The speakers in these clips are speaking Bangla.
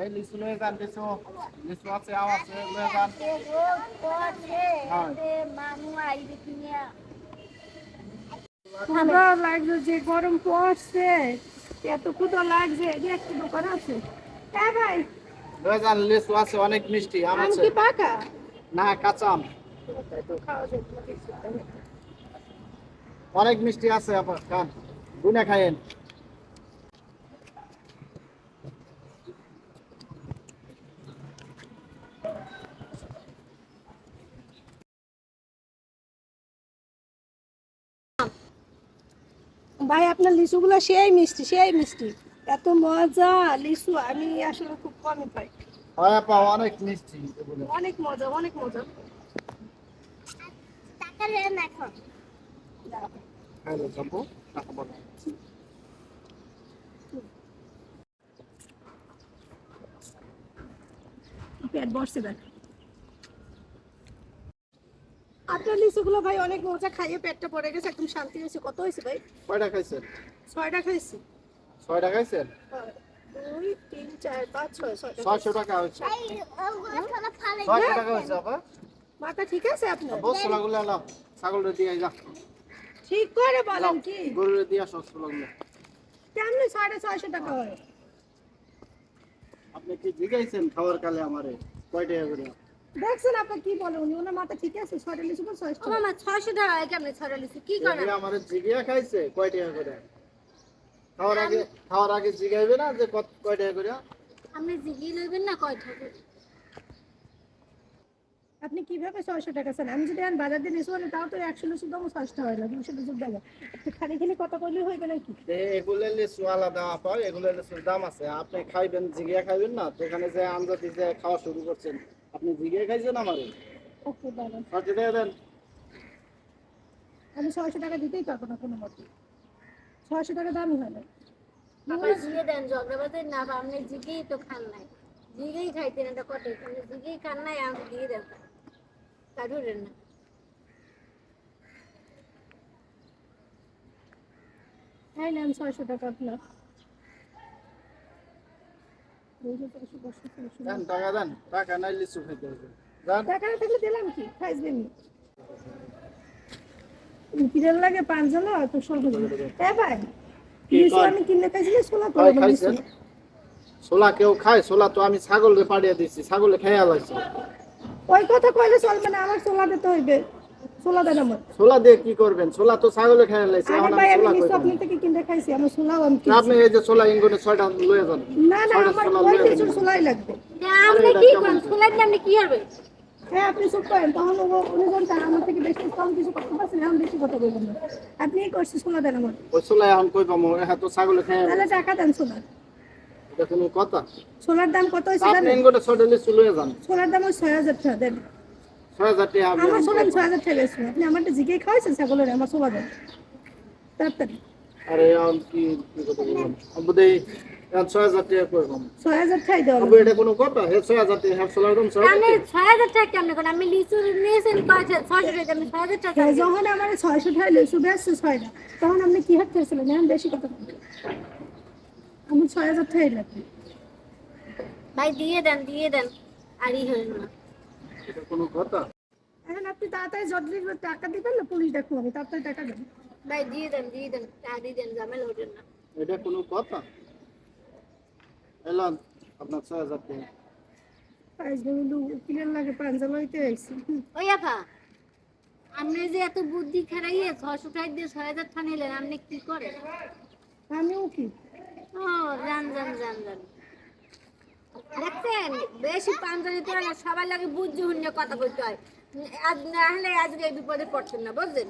এই লিচু লয়ে যান লিচু। লিচু আছে আম আছে লয়ে যান ঠান্ডা লাগছে যে গরম পড়ছে। এত ক্ষুদা লাগছে একটা দোকান আছে। হ্যাঁ ভাই। লয়ে যান লিচু আছে অনেক মিষ্টি আম আম আছে। কি পাকা? না কাঁচা আম। অনেক মিষ্টি আছে আপনার খান। গুনে খাইয়েন। ভাই আপনার লিচুগুলো সেই মিষ্টি সেই মিষ্টি। এত মজা লিচু আমি আসলে খুব কমই পাই। হয় আপা অনেক মিষ্টি অনেক মজা অনেক মজা। বলো। পেট বসছে দেখ। আপনার ভাই অনেক মজা খাইয়ে পেটটা পড়ে গেছে একদম শান্তি হয়েছে। কত হয়েছে ভাই? কয়টা খাইছেন? ছয়টা খাইছি। ছয়টা খাইছেন? দুই তিন চার পাঁচ ছয় ছয়শো টাকা হয়েছে। ছয়শো টাকা হয়েছে আপা। মাথা ঠিক আছে আপনার? বস ছোলাগুলো এলাম ছাগলটা দিয়ে যা। ঠিক করে বলেন কি? গরুরে দিয়ে আসো ছোলাগুলো। কেমনি সাড়ে ছয়শো টাকা হয়? আপনি কি জিগাইছেন খাওয়ার কালে আমারে? কয় টাকা করে? দেখছেন আপনি কি বলে উনি ওনার মাথা ঠিক আছে? ছয়টা লিচু বল ছয়শো টাকা। মামা ছয়শো টাকা কেমনে ছড়া লিচু কি করেন? এগুলো আমারে জিগিয়া খাইছে কয় টাকা করে? খাওয়ার আগে খাওয়ার আগে জিগাইবে না যে কত কয় টাকা করে? আপনি জিগিয়ে লইবেন না কয় টাকা আপনি কীভাবে ছয়শো টাকা চান? আমি যদি এখন বাজার দিয়ে লিচু আনি তাও তো একশো লিচু দাম ছয়শো হয় না দুশো লিচুর দাম খালি খালি কথা কইলে হইবে নাকি? এ এগুলো লিচু আলাদা আপা এগুলো লিচুর দাম আছে। আপনি খাইবেন জিগিয়া খাইবেন না। তো এখানে যে আঞ্জাতি যে খাওয়া শুরু করছেন আপনি জিগিয়া খাইছেন আমারে? ওকে টাকা দেন। আমি ছয়শো টাকা দিতেই পারব না কোনো মতে। ছয়শো টাকা দামই হয় না। আবার জিগে দেন ঝগড়াবাজে না আপনি জিগেই তো খান নাই। জিগেই খাইতেন এটা কটে আপনি জিগেই খান নাই আমাকে দিয়ে দেন কাটুরেন না। হ্যাঁ না আমি ছয়শো টাকা আপনার এই যে ছয়শো, পাঁচশো, ছয়শো। দেন টাকা দেন টাকা নাই লিচু খাইতে হবে। টাকা না থাকলে দিলাম কি? খাইবেন কিরম লাগে পাঁচ জন? অত স্বল্প এ ভাই লিচু আমি কিনলে খাইছিলে খাইছেন ছোলা কেউ খায়? ছোলা তো আমি ছাগলে পাড়িয়ে দিচ্ছি ছাগলে খেয়ে লাগছে ওই কথা কইলে চলবে না আমার ছোলা দিতে হইবে। ছোলা দেন আমার। ছোলা দিয়ে কি করবেন? ছোলা তো ছাগলে খেয়ে লাগছে এখন আমি আমি কই আপনি থেকে খাইছি আমি না, কিনছি। আপনি এই যে ছোলা ইঙ্গনে ছয়টা লয়ে যান। না না আমার ওই লয়ে লিচুর লাগবে? আপনি কি করেন? খোলাই দিলে আপনি কি হবে? হ্যাঁ আপনি চুপ করেন তখন উনি জানতেন আমার থেকে বেশি কম কিছু করতে পারছেন এখন বেশি কথা বলবেন না। আপনি করছি ছোলা দেন আমার। ওই ছোলা এখন কই পাবো? হ্যাঁ তো ছাগলে খেয়ে তাহলে টাকা দেন ছোলার এটা কোনো কথা? ছোলার দাম কত হয়েছে আপনি জানেন? ইঙ্গনে ছয়টা লিচু লয়ে যান। ছোলার দাম ওই ছয় হাজার টাকা দেন ছয় হাজার টাকা হবে। আমার ছয় হাজার টাকা বেশি। আপনি আমারটা জিগে খাওয়াইছেন ছাগলের আমার ছোলা দেন। তাড়াতাড়ি। আরে এখন কি কি কথা বললাম? আবু ছয় হাজার টাকা কই ছয় হাজার টাকাই দেওয়া আবু এটা কোনো কথা? হে ছয় হাজার টাকা হ্যাঁ ছোলার দাম ছয় হাজার আপনি টাকা? ছয় হাজার টাকা কেমনে করেন আমি লিচু নিয়েছেন কয়টা ছয়শো টাকা আমি ছয় হাজার টাকা হ্যাঁ, যখন আমার ছয়শো টাকা লিচু বেচছে ছয়টা। তখন আপনি কি হাত খেয়েছিলেন এখন বেশি কথা বলবেন আমার ছয় হাজার টাকাই লাগবে। ভাই দিয়ে দেন দিয়ে দেন। আরই হইল না। এটা কোনো কথা? এখন আপনি তাড়াতাড়ি জলদি টাকা দিবেন না পুলিশ দেখব আমি তাড়াতাড়ি টাকা দেন। ভাই দিয়ে দেন দিয়ে দেন টাকা দিয়ে দেন ঝামেলা না। এটা কোনো কথা? এলাম আপনার ছয় হাজার টাকা। উকিলের লাগে ওই আপা আপনি যে এত বুদ্ধি খেলাইয়ে ছশো টাকা দিয়ে ছয় হাজার টাকা নিলেন আপনি কি করেন? আমি উকিল ও জান জান জান জান দেখছেন? বেশি পাঞ্জাবি তো না সবার লাগে বুঝি হুন্যে কথা কইতে হয়। আজ না হলে আজকে এই বিপদে পড়তেন না বুঝলেন?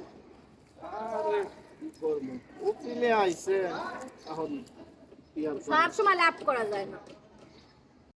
সব সময় লাভ করা যায় না।